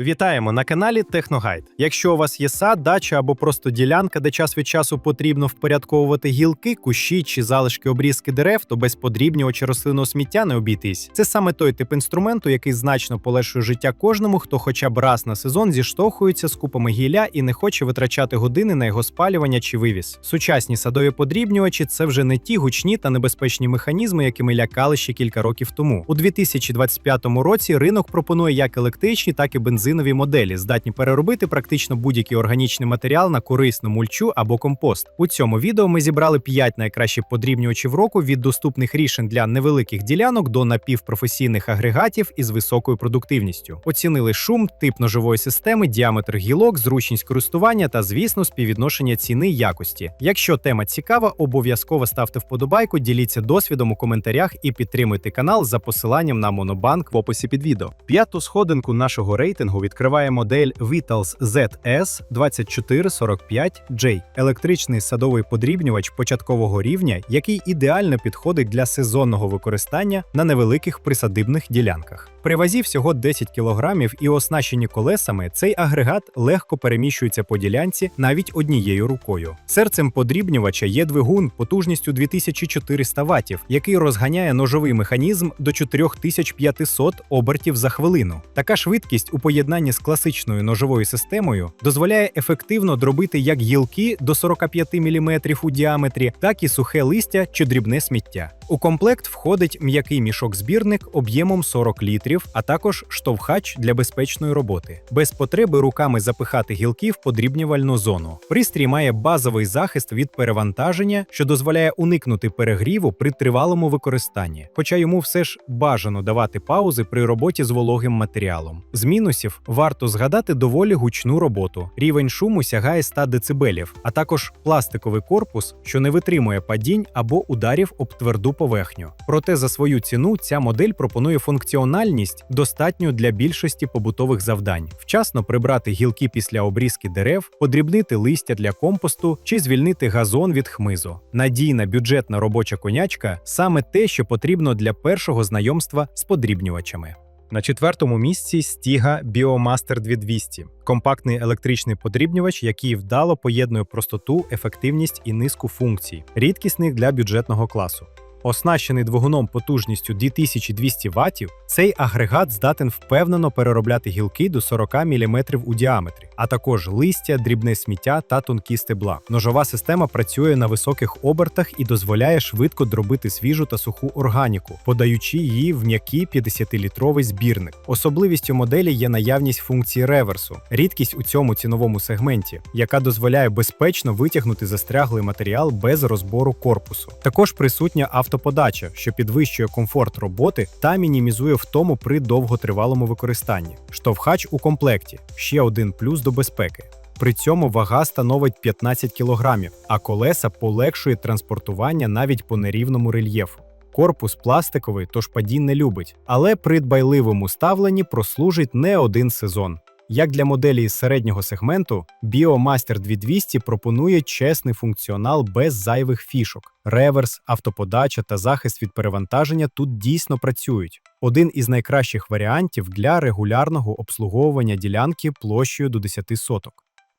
Вітаємо на каналі Техногайд. Якщо у вас є сад, дача або просто ділянка, де час від часу потрібно впорядковувати гілки, кущі чи залишки обрізки дерев, то без подрібнювача рослинного сміття не обійтись. Це саме той тип інструменту, який значно полегшує життя кожному, хто хоча б раз на сезон зіштовхується з купами гілля і не хоче витрачати години на його спалювання чи вивіз. Сучасні садові подрібнювачі це вже не ті гучні та небезпечні механізми, якими лякали ще кілька років тому. У 2025 році ринок пропонує як електричні, так і бензинові моделі, здатні переробити практично будь-який органічний матеріал на корисну мульчу або компост. У цьому відео ми зібрали 5 найкращих подрібнювачів року від доступних рішень для невеликих ділянок до напівпрофесійних агрегатів із високою продуктивністю. Оцінили шум, тип ножової системи, діаметр гілок, зручність користування та, звісно, співвідношення ціни якості. Якщо тема цікава, обов'язково ставте вподобайку, діліться досвідом у коментарях і підтримуйте канал за посиланням на Монобанк в описі під відео. П'яту сходинку нашого рейтингу відкриває модель Vitals ZS 2445J – електричний садовий подрібнювач початкового рівня, який ідеально підходить для сезонного використання на невеликих присадибних ділянках. При вазі всього 10 кг і оснащені колесами цей агрегат легко переміщується по ділянці навіть однією рукою. Серцем подрібнювача є двигун потужністю 2400 Вт, який розганяє ножовий механізм до 4500 обертів за хвилину. Така швидкість у поєднанні з класичною ножовою системою дозволяє ефективно дробити як гілки до 45 мм у діаметрі, так і сухе листя чи дрібне сміття. У комплект входить м'який мішок-збірник об'ємом 40 літрів, а також штовхач для безпечної роботи, без потреби руками запихати гілки в подрібнювальну зону. Пристрій має базовий захист від перевантаження, що дозволяє уникнути перегріву при тривалому використанні, хоча йому все ж бажано давати паузи при роботі з вологим матеріалом. З мінусів варто згадати доволі гучну роботу. Рівень шуму сягає 100 дБ, а також пластиковий корпус, що не витримує падінь або ударів об тверду поверхню. Проте за свою ціну ця модель пропонує функціональність, достатню для більшості побутових завдань: вчасно прибрати гілки після обрізки дерев, подрібнити листя для компосту чи звільнити газон від хмизу. Надійна бюджетна робоча конячка саме те, що потрібно для першого знайомства з подрібнювачами. На четвертому місці Stiga Biomaster 2200 – компактний електричний подрібнювач, який вдало поєднує простоту, ефективність і низку функцій, рідкісних для бюджетного класу. Оснащений двигуном потужністю 2200 Вт, цей агрегат здатен впевнено переробляти гілки до 40 мм у діаметрі, а також листя, дрібне сміття та тонкі стебла. Ножова система працює на високих обертах і дозволяє швидко дробити свіжу та суху органіку, подаючи її в м'який 50-літровий збірник. Особливістю моделі є наявність функції реверсу, рідкість у цьому ціновому сегменті, яка дозволяє безпечно витягнути застряглий матеріал без розбору корпусу. Також присутня автоподача, що підвищує комфорт роботи та мінімізує втому при довготривалому використанні. Штовхач у комплекті ще один плюс до безпеки. При цьому вага становить 15 кг, а колеса полегшує транспортування навіть по нерівному рельєфу. Корпус пластиковий, тож падінь не любить, але при дбайливому ставленні прослужить не один сезон. Як для моделі із середнього сегменту, Biomaster 2200 пропонує чесний функціонал без зайвих фішок. Реверс, автоподача та захист від перевантаження тут дійсно працюють. Один із найкращих варіантів для регулярного обслуговування ділянки площею до 10 соток.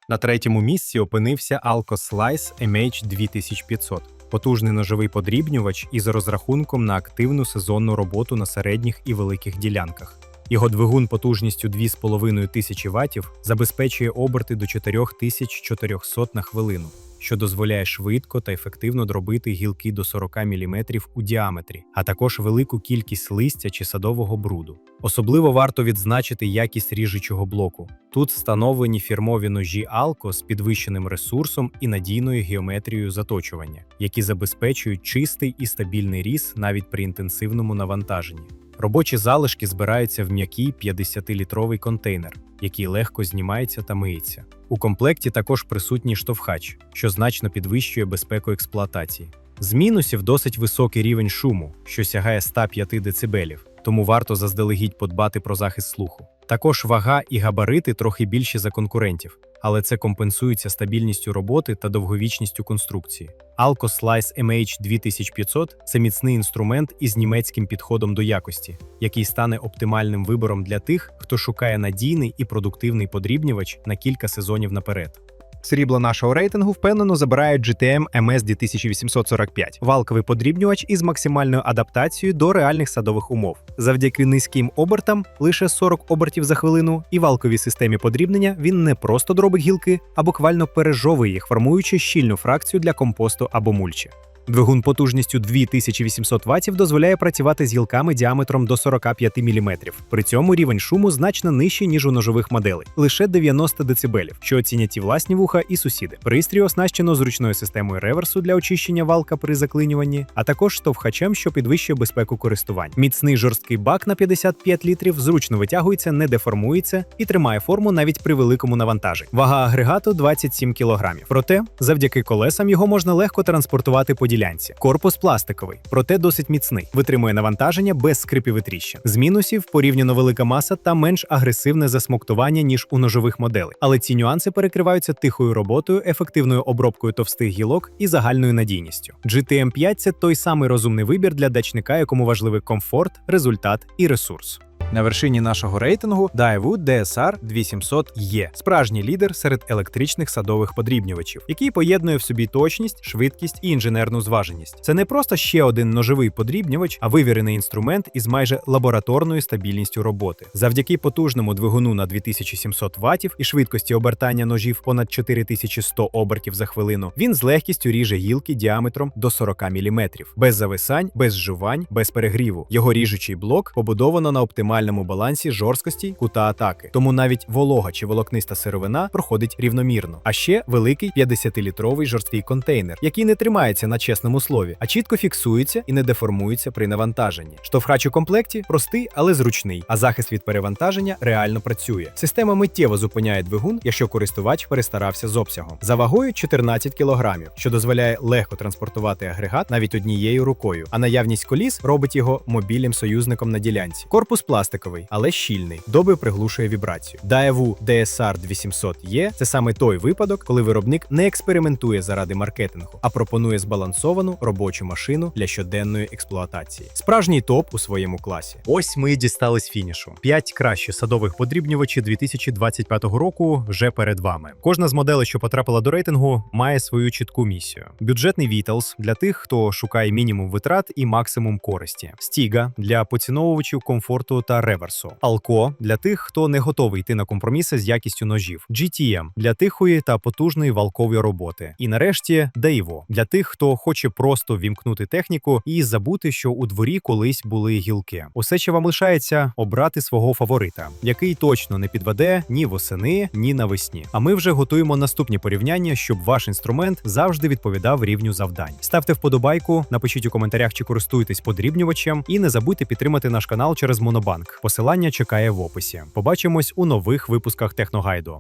На третьому місці опинився Alco Slice MH 2500 потужний ножовий подрібнювач із розрахунком на активну сезонну роботу на середніх і великих ділянках. Його двигун потужністю 2500 Вт забезпечує оберти до 4400 на хвилину, що дозволяє швидко та ефективно дробити гілки до 40 мм у діаметрі, а також велику кількість листя чи садового бруду. Особливо варто відзначити якість ріжучого блоку. Тут встановлені фірмові ножі Alco з підвищеним ресурсом і надійною геометрією заточування, які забезпечують чистий і стабільний різ навіть при інтенсивному навантаженні. Робочі залишки збираються в м'який 50-літровий контейнер, який легко знімається та миється. У комплекті також присутній штовхач, що значно підвищує безпеку експлуатації. З мінусів досить високий рівень шуму, що сягає 105 дБ, тому варто заздалегідь подбати про захист слуху. Також вага і габарити трохи більші за конкурентів, але це компенсується стабільністю роботи та довговічністю конструкції. Alco Slice MH 2500 – це міцний інструмент із німецьким підходом до якості, який стане оптимальним вибором для тих, хто шукає надійний і продуктивний подрібнювач на кілька сезонів наперед. Срібло нашого рейтингу впевнено забирають GTM MS 2845 – валковий подрібнювач із максимальною адаптацією до реальних садових умов. Завдяки низьким обертам, лише 40 обертів за хвилину, і валковій системі подрібнення він не просто дробить гілки, а буквально пережовує їх, формуючи щільну фракцію для компосту або мульчі. Двигун потужністю 2800 Вт дозволяє працювати з гілками діаметром до 45 мм. При цьому рівень шуму значно нижчий, ніж у ножових моделей лише 90 дБ, що оцінять і власні вуха, і сусіди. Пристрій оснащено зручною системою реверсу для очищення валка при заклинюванні, а також штовхачем, що підвищує безпеку користування. Міцний жорсткий бак на 55 літрів зручно витягується, не деформується і тримає форму навіть при великому навантаженні. Вага агрегату 27 кг. Проте, завдяки колесам його можна легко транспортувати по ділянці. Корпус пластиковий, проте досить міцний, витримує навантаження без скрипів і тріщин. З мінусів порівняно велика маса та менш агресивне засмоктування ніж у ножових моделей. Але ці нюанси перекриваються тихою роботою, ефективною обробкою товстих гілок і загальною надійністю. GTM 5 – це той самий розумний вибір для дачника, якому важливий комфорт, результат і ресурс. На вершині нашого рейтингу Daewoo DSR 2700 є справжній лідер серед електричних садових подрібнювачів, який поєднує в собі точність, швидкість і інженерну зваженість. Це не просто ще один ножовий подрібнювач, а вивірений інструмент із майже лабораторною стабільністю роботи. Завдяки потужному двигуну на 2700 Вт і швидкості обертання ножів понад 4100 обертів за хвилину. Він з легкістю ріже гілки діаметром до 40 мм, без зависань, без жувань, без перегріву. Його ріжучий блок побудовано на оптимальному балансі жорсткості кута атаки, тому навіть волога чи волокниста сировина проходить рівномірно. А ще великий 50-літровий жорсткий контейнер, який не тримається на чесному слові, а чітко фіксується і не деформується при навантаженні. Штовхач у комплекті простий, але зручний, а захист від перевантаження реально працює. Система миттєво зупиняє двигун, якщо користувач перестарався з обсягом. За вагою 14 кг, що дозволяє легко транспортувати агрегат навіть однією рукою. А наявність коліс робить його мобільним союзником на ділянці. Корпус пластиковий, але щільний, добре приглушує вібрацію. Daewoo DSR 800E – це саме той випадок, коли виробник не експериментує заради маркетингу, а пропонує збалансовану робочу машину для щоденної експлуатації. Справжній топ у своєму класі. Ось ми дістались фінішу. П'ять кращих садових подрібнювачів 2025 року вже перед вами. Кожна з моделей, що потрапила до рейтингу, має свою чітку місію. Бюджетний Вітлз для тих, хто шукає мінімум витрат і максимум користі. Стіга для поціновувачів комфорту та реверсу. Алко для тих, хто не готовий йти на компроміси з якістю ножів. GTM для тихої та потужної валкової роботи. І нарешті Дейво для тих, хто хоче просто вімкнути техніку і забути, що у дворі колись були гілки. Усе, що вам лишається, обрати свого фаворита, який точно не підведе ні восени, ні навесні. А ми вже готуємо наступні порівняння, щоб ваш інструмент завжди відповідав рівню завдань. Ставте вподобайку, напишіть у коментарях, чи користуєтесь подрібнювачем, і не забудьте підтримати наш канал через Монобанк. Посилання чекає в описі. Побачимось у нових випусках Техногайду.